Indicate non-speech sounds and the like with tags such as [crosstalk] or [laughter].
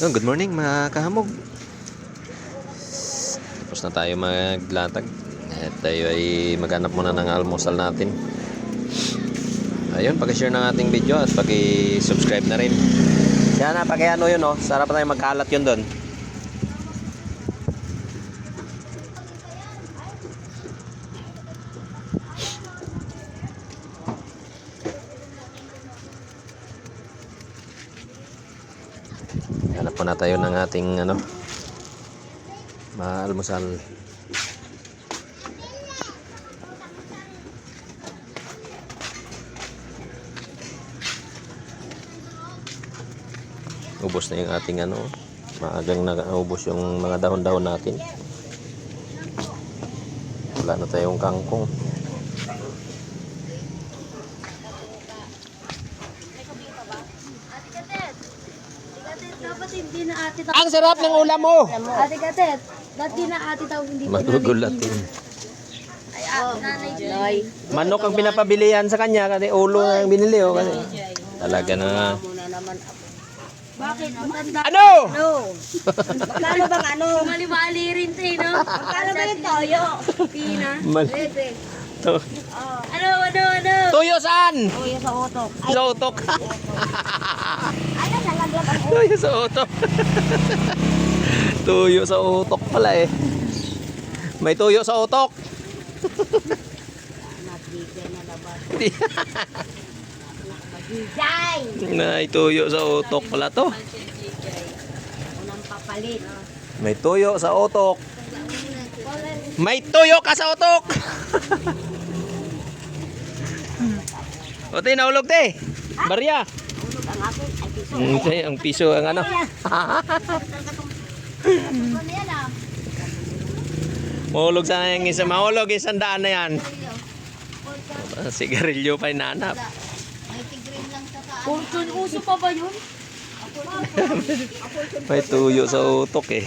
Oh, good morning mga kahamog. Tapos na tayo maglatag. At tayo ay maghanap muna ng almusal natin. Ayun, pag-share ng ating video at pag-subscribe na rin. Yan na, pag ano yun oh, sarap tayo magkalat yun doon. Hanap po tayo ng ating ano, maalmusal. Ubos na yung ating ano, maagang naubos yung mga dahon-dahon natin. Wala na tayong kangkong. Ate Katet, Katet, dapat hindi na ate tawag. Ang sarap ng ulam mo! Ate Katet, ba't di na ate tawag hindi po Magugulatin. Ay, ah, nanay Joy. Manok ang pinapabilihan sa kanya kasi ulo ang binili oh kasi. Talaga na. Bakit? Matanda. Ano? No. Magkano bang ano? Mali-mali rin tayo, no? Magkano ba yung toyo? Pina. Mal- Bebe. To- Ano, ano, ano? Tuyo saan? Toyo sa utok. Sa utok. Ano, Tuyo sa utok. tuyo sa utok pala eh. May tuyo sa utok. Jai! May tuyo sa utok pala to. May tuyo sa utok. May tuyo ka sa utok. [laughs] o te, nahulog te. Barya. Ang akin. Ay, piso. Mm, te, ang piso ang ano. [laughs] Ano ah? Mahulog sana yung isa. Mahulog isang daan na yan. Ah, Sigarilyo pa inanap. Fortune, uso pa ba yun? May tuyo sa utok eh.